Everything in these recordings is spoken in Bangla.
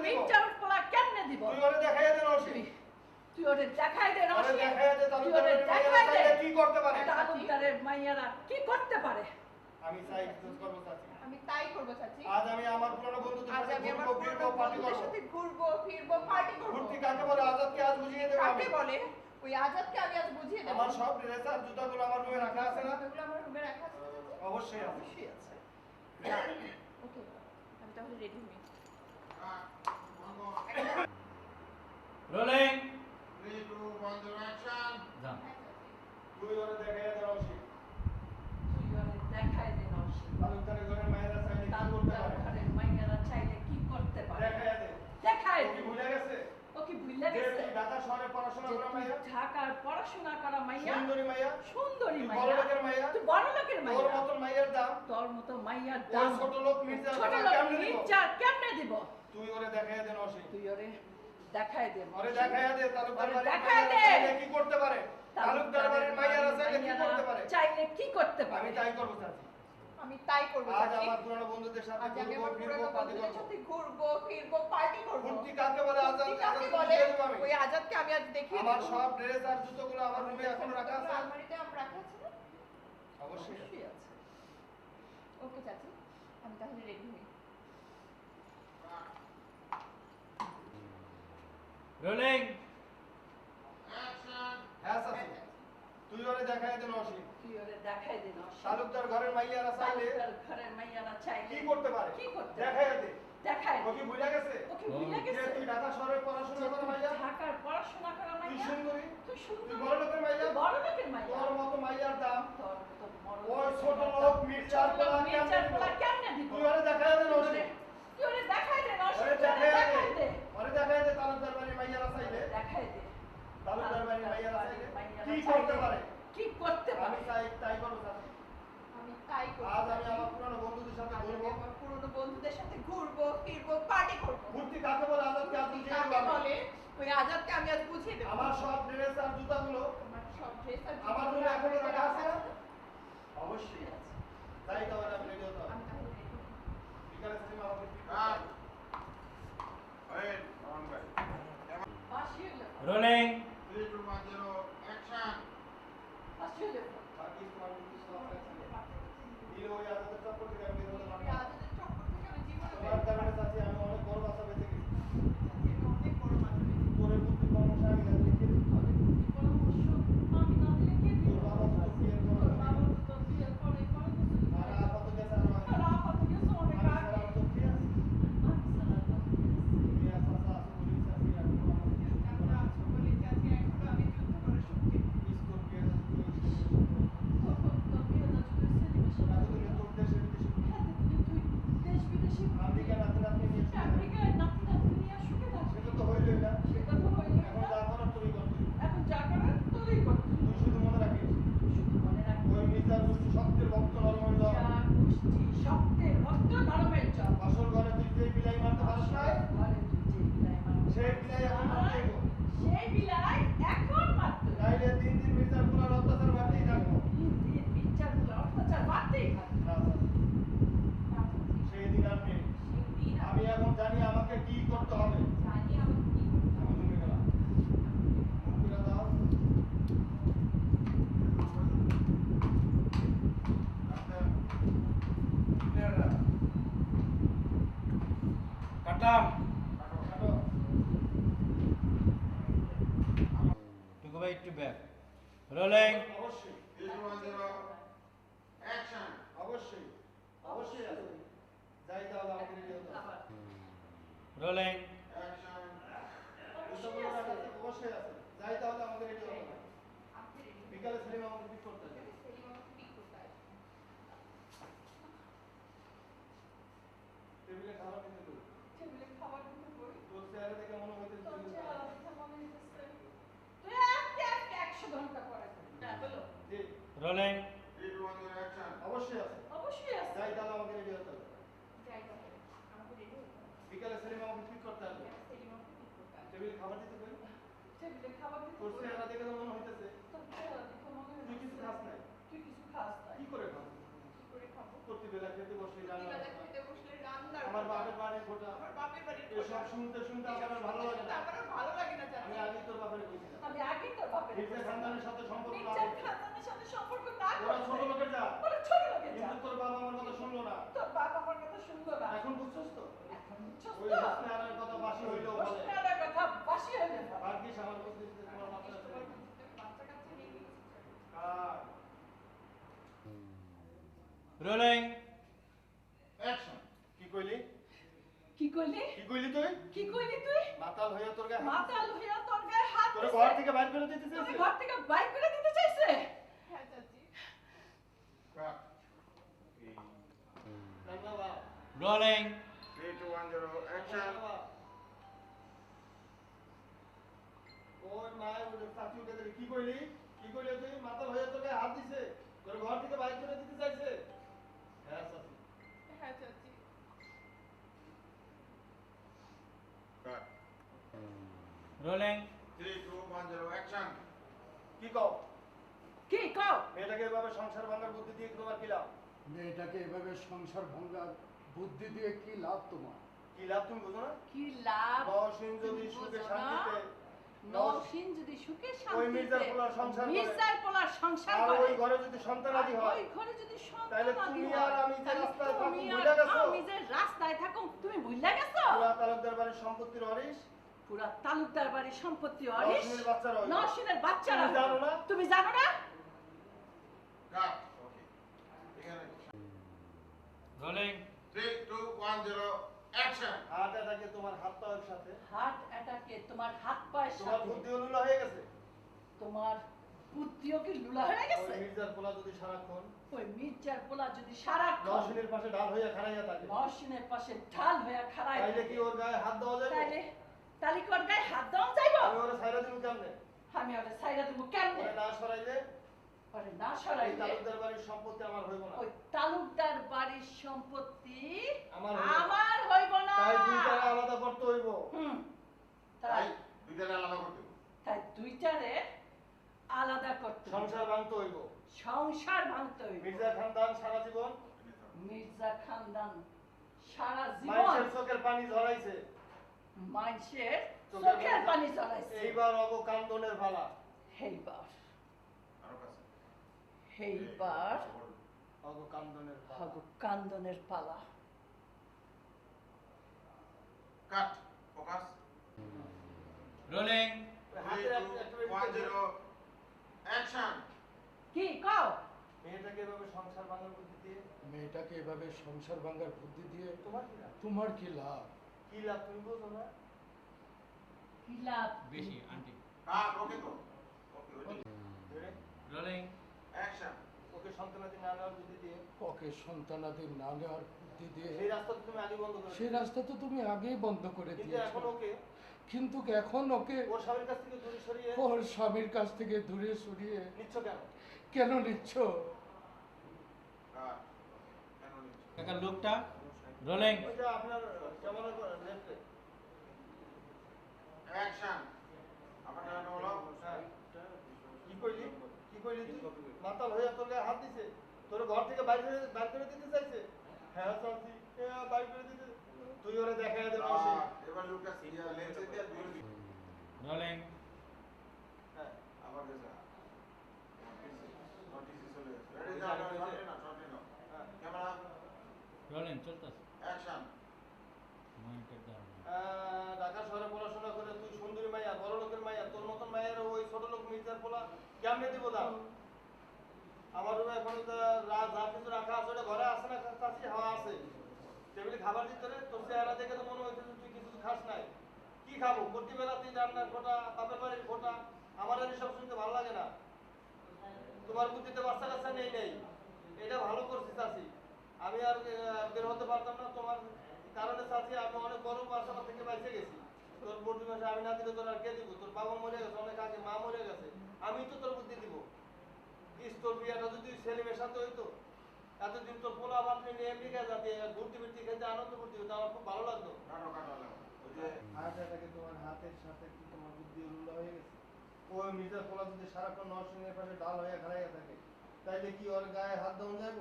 দিব। মির্জার পোলা কেমনে দিব? তুই ওরে দেখাইয়া দে রশি তুই- তুই দেখাই দে ওরে দেখাইয়া দে তুই ওদের দেখাই দে। কি করতে পারে? তালুকদারের মাইয়ারা কি করতে পারে? আমি চাই খোঁজ করব চাচি আমি তাই করব চাচি। আজ আমি আমার পুরনো বন্ধুদের সাথে ঘুরবো ফিরবো পার্টি বন্ধুদের সাথে ঘুরবো ফিরবো পার্টি করব। ঘুরতি কাকে বলে? আজাদকে আজ বুঝিয়ে দেবো কাকে বলে? ওই আজাদকে আমি আজ বুঝিয়ে দেবো। আমার সব ড্রেস আর জুতাগুলো আমার রুমে রাখা আছে না? ওগুলো আমার রুমে রাখা আছে। অবশ্যই আছে। অবশ্যই আছে। ওকে আমি তাহলে রেডি হই rolling Three, two, one, zero, action. যান তুই ওরে দেখাইয়া দে রশি তুই ওদের দেখাই দে রশি তালুকদারের ঘরের মায়েরা চাইলে কি করতে পারে ঘরের মাইয়ারা চাইলে কি করতে পারে দেখাইয়া দে ও কি ভুলে গেছে ও কি ভুলে গেছে ঢাকা শহরে পড়াশোনা করা মাইয়া ঢাকার পড়াশোনা করা মাইয়া সুন্দরী মাইয়া সুন্দরী মাইয়া বড় লোকের মাইয়া তুই বড় লোকের তোর মাইয়া মাইয়ার দাম তোর মতো মাইয়ার দাম ছোট লোক মির্জা ছোট কেমনে লোক মির্জা কেমনে দিব তুই ওরে দেখাইয়া দে রশি তুই ওরে দেখাই দে ওরে দেখাইয়া দে তালুকদার দেখাই দে। কি করতে পারে? তালুকদার বাড়ির মাইয়ারা চাইলে কি করতে পারে? চাইলে কি করতে পারে? আমি তাই করব চাচি। আমি তাই করব আজ আমার পুরনো বন্ধুদের সাথে ঘুরবো ফিরবো পার্টি সাথে ঘুরবো ফিরবো পার্টি করব। ঘুরতি কাকে বলে? আজ ঘুরতি কাকে বলে? ওই আজাদকে আমি আজ দেখিয়ে আমার সব ড্রেস আর জুতোগুলো আমার রুমে এখন রাখা আছে। আলমারিতে আমার রাখা আছে অবশ্যই। আছে। ওকে চাচি। আমি তাহলে রেডি হই। রোলিং. হ্যাঁ চাচি তুই ওরে দেখাইয়া দে রশি তুই ওরে দেখাই দে রশি। তালুকদার ঘরের মাইয়ারা চাইলে তালুকদার ঘরের মাইয়ারা চাইলে কি করতে পারে? কি করতে দেখাইয়া দে। দেখাই ও কি ভুলে গেছে? ও কি ভুলে গেছে। তুই ঢাকা শহরে পড়াশোনা করা মাইয়া? ঢাকার পড়াশোনা করা তুই সুন্দরী তুই সুন্দর বড় লোকের মাইয়া? বড় লোকের মাইয়া? তোর মতো মাইয়ার দাম? তোর মতো বড় ওই ছোট লোক মির্জার পোলা মির্জার পোলা? কেমনে দিব? তুই ওরে দেখাইয়া দে তুই তুই ওরে দেখাই দে রশি, ওরে দেখাই দে। ওরে দেখাইয়া দে তালুকদার বাড়ির মাইয়ারা চাইলে দেখাই দে তালুকদার বাড়ির মাইয়ারা চাইলে মাইয়ারা কি চাইলে করতে পারে। কি করতে পারে? আমি চাই তাই করব চাচি আমি তাই করব আজ আমি আমার পুরনো বন্ধুদের সাথে ঘুরবো। আমার পুরনো বন্ধুদের সাথে ঘুরবো ফিরবো পার্টি করব। ঘুরতি কাকে বলে? আজাদকে আজ বুঝিয়ে দেবো বলে? ওই আজাদকে আমি আজ বুঝিয়ে দেবো। আমার সব ড্রেস আর জুতাগুলো। আমার সব ড্রেস আর আমার জুতো এখনও রাখা আছে? না? অবশ্যই আছে। তাই তাহলে আমি রেডি হতে হবে। বিকালে সিনেমা. হবে। Rolling Absolutely. কাটলাম কাটো টুকু ভাই একটু ব্যাক রোলিং অবশ্যই. অবশ্যই যাই রোলিং Action. উৎসবগুলো রাখা আছে, অবশ্যই আছে যাই তাহলে আমাকে রেডি হতে হবে আপনি ready হন। বিকালে সিনেমা আমাকে পিক করতে হবে সেলিম আমাকে pick করতে আসবে। টেবিলে খাবার দিতে দেবো টেবিলে খাবার দিতে বই তোর চেহারা দেখে মনে হইতে তোর চেহারা দেখে মনে হইতেছে তুই আজকে আজকে একশো ঘণ্টা পরে হ্যাঁ বলো জি অবশ্যই আছে। অবশ্যই আছে। যাই তাহলে আমাকে রেডি হতে হবে। যাই তাহলে, আমাকে ready হতে হবে। বিকালে সিনেমা আমাকে পিক করতে আসবে। সেলিম আমাকে pick করতে আসবে। টেবিলে খাবার দিতে দেবো টেবিলে খাবার দিতে তোর চেহারা দেখে তো মনে হইতেছে। তোর চেহারা দেখে মনে তুই কিছু খাস নাই? তুই কিছু খাস নাই। কি করে খাব? কি করে খাব? প্রতিবেলা খেতে বসে রান্না প্রতিবেলা খেতে বসলে রান্নার আমার বাপের বাড়ি গোটা আমার বাপের বাড়ির এসব শুনতে শুনতে আমার ভালো লাগে না। আমার ভালো লাগে না আমি আগে তোর বাপরে কইছিলাম আমি আগে তোর বাপের মির্জা খানদানের সাথে সম্পর্ক না মির্জার খানদানের সাথে সম্পর্ক না ওরা ছোট লোকের যা ওরা ছোট লোকের জাত। তোর বাবা আমার কথা শুনলো না। তোর বাবা আমার কথা শুনলো না। এখন বুঝছস তো? এখন বুঝছস ওই তো? আলার কথা বাসি হইলেও বলে। হোসনে কথা বাসি যাবে। আর কি আমার দিতে তোমার বাচ্চা কাচ্চা নিয়ে গেছি। রোলিং অ্যাকশন কি কইলি? কি কইলি? কি কইলি তুই? কি কইলি তুই? মাতাল হইয়া তোর গায়ে মাতাল হইয়া তোর গায়ে হাত তোর ঘর থেকে বাইর করে দিতে তুমি ঘর থেকে বাইর করে দিতে চাইছে হ্যাঁ চাচি কাট ধন্যবাদ rolling three two one zero action ধন্যবাদ। ওই মায়ের ওই চাচি উঠে দিলি, কি কইলি কি কইলি তুই মাতাল হইয়া তোর গায়ে হাত দিছে তোর ঘর থেকে বাইর করে দিতে চাইছে হ্যাঁ চাচি হ্যাঁ চাচি cut rolling three two one zero action কি কও কি কও মেয়েটাকে এভাবে সংসার ভাঙার বুদ্ধি দিয়ে তোমার কি লাভ? মেয়েটাকে এভাবে সংসার ভাঙার বুদ্ধি দিয়ে কি লাভ তোমার? কি লাভ তুমি বুঝো না? কি লাভ? যদি সুখে শান্তিতে যদি সুখে ওই মির্জার পোলার সংসার করে। মির্জার পোলার সংসার আর ওই ঘরে যদি সন্তানাদি আর হয় ওই ঘরে যদি তাহলে তুমি আর আমি যে রাস্তায় আর ভুলে গেছো? আমি যে রাস্তায় তুমি ভুলে গেছো? পুরা তালুকদার বাড়ির সম্পত্তির পুরা তালুকদার বাড়ির সম্পত্তি অরিশ নওশিনের বাচ্চারা তুমি জানো না? তুমি জানো না কাট ওকে এখানে rolling three two one zero action heart অ্যাটাকে তোমার হাত পায়ের সাথে হার্ট অ্যাটাকে তোমার হাত পায়ের তোমার সাথে বুদ্ধি অনুলা হয়ে গেছে তোমার বুদ্ধিও কি লুলা হয়ে গেছে? মির্জার পোলা যদি সারাক্ষণ ওই মির্জার পোলা যদি সারাক্ষণ নওশিনের পাশে ডাল হইয়া খাড়াইয়া থাকে। নওশিনের পাশে ঢাল খাড়ায় তাইলে কি ওর গায়ে হাত দেওয়া যাবে তাইলে তাহলে কি গায়ে হাত দেওয়া যাইব? আমি ওরে সাইরা দিব কেমনে? আমি ওরে সাইডা দেবো কেমনে? ওরে না সরাইলে ওরে না সরাইলে তালুকদার বাড়ির সম্পত্তি আমার হইব না। ওই তালুকদার বাড়ির সম্পত্তি আমার আমার হইব না। তাই দুইটা আলাদা করতে হইব। হুম। তাই তাই দুইটারে আলাদা করতে। তাই দুইটারে আলাদা করতে সংসার ভাঙতে হইব। সংসার ভাঙতে হইব। মির্জা খানদান সারা জীবন? মির্জা খানদান সারা জীবন মানুষের চোখের পানি ঝরাইছে। মানুষের চোখের পানি ঝরাইছে। এইবার অবকান্দনের ভালা এইবার এইবার অবকান্দনের পালা। অবকান্দনের পালা। Cut focus. Rolling 1 0 action. কি কও। মেয়েটাকে এভাবে সংসার ভাঙার বুদ্ধি দিয়ে? মেয়েটাকে এভাবে সংসার ভাঙার বুদ্ধি দিয়ে তোমার কি লাভ? তোমার কি লাভ? কি লাভ তুমি বোঝো না। কি লাভ? বেশি আন্টি। কাট ওকে তো। ওকে ওকে রোলিং অ্যাকশন। ওকে সন্তানাদি না নেওয়ার বুদ্ধি দিয়ে। ওকে সন্তানাদি না নেওয়ার বুদ্ধি দিয়ে। সেই রাস্তা তো তুমি আগে বন্ধ করে সেই রাস্তা তো তুমি আগেই বন্ধ করে দিয়েছ। এখন ওকে কিন্তু এখন ওকে ওর স্বামীর কাছ থেকে দূরে সরিয়ে ওর স্বামীর কাছ থেকে দূরে সরিয়ে নিচ্ছ কেন? কেন নিচ্ছ? কাকা লোকটা রোলিং আপনার কেমন লেফটে অ্যাকশন আপনার নাম হলো? হ্যাঁ। কি কইলি? কি কইলি তুই? মাতাল হইয়া তোর হাত দিছে। তোর ঘর থেকে বাইরে করে- করে দিতে চাইছে। হ্যাঁ চাচি। হ্যাঁ বাইর করে দিতে তুই ওরে দেখাই দে মাসি আহ, এবার লুকটা সিরিয়া লেন্সে দিয়ে দূরে দিই রোলিং হ্যাঁ আবার দেখা নোটিস চলে রেডি না শর্টে না শর্টে না হ্যাঁ ক্যামেরা রোলিং চলতেছে অ্যাকশন ঢাকা শহরে পড়াশোনা করে তুই সুন্দরী মাইয়া বড় লোকের মাইয়া তোর মতন মাইয়ার ওই ছোট লোক মির্জার পোলা কেমনে দিব দাম আমার রুমে এখন যা কিছু রাখা আছে ওটা ঘরে আছে না কাছে হাওয়া আছে। টেবিলে খাবার দিতে তোর চেহারা দেখে তো মনে হচ্ছে তুই কিছু খাস নাই। কি খাব? প্রতিবেলা তুই রান্নার খোটা বাপের বাড়ির খোটা আমার আর এসব শুনতে ভালো লাগে না। তোমার বুদ্ধিতে বাচ্চা কাচ্চা নেই নেই। এটা ভালো করছিস চাষি আমি আর বের হতে পারতাম না তোমার কারণে চাষি আমি অনেক বড় বাসা থেকে বাইসে গেছি। তোর বুদ্ধি মাসে আমি না দিলে তোর আর কে দিব? তোর বাবা মরে গেছে অনেক আগে মা মরে গেছে আমি তো তোর বুদ্ধি দিব। ইস তোর বিয়াটা যদি সেলিমের সাথে হইতো এতদিন তোর পোলা বাপনি নিয়ে আমেরিকা যাতে ঘুরতে ফিরতে খেতে আনন্দ করতে হতো আমার খুব ভালো লাগতো। কাটো কাটো লাগো ওই যে তোমার হাতের সাথে কি তোমার বুদ্ধি উল্লা হয়ে গেছে? ওই মির্জার পোলা যদি সারাক্ষণ নরসিংহের পাশে ডাল হইয়া খাড়াইয়া থাকে তাইলে কি ওর গায়ে হাত দেওয়া যাইব?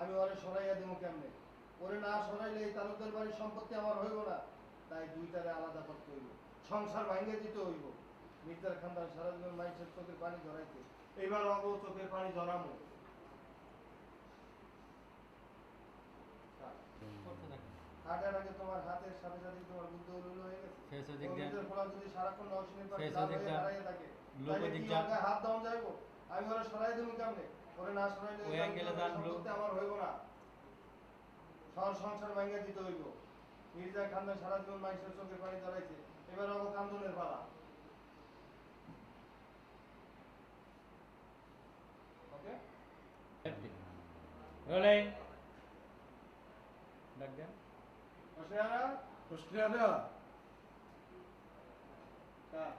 আমি ওরে সরাইয়া দেবো কেমনে? ওরে না সরাইলে এই তালুকদার বাড়ির সম্পত্তি আমার হইব না। তাই দুইটারে আলাদা করতে হইব। সংসার ভাঙ্গে দিতে হইব। মির্জার খানদান সারা জীবন মানুষের চোখের পানি ধরাইতে। এবার অব চোখের পানি আগে তোমার হাতের সাথে সাথে তোমার বুদ্ধ উলুল হয়ে গেছে। ফলা যদি সারাক্ষণ পাশে থাকে হাত যাইবো? আমি ওরা সরাই দেবো কেমনে? করে না শোনাইলে ওই অ্যাঙ্গেলে জানলো আমার হইব না। সব সংসার ভাঙিয়া দিতে হইব। মির্জা খানদার সারা জীবন মানুষের চোখের পানি দাঁড়াইছে এবার অবক আন্দোলনের পালা। ওকে রোলিং ডাক দেন। হোশিয়ারা হোশিয়ারা হ্যাঁ।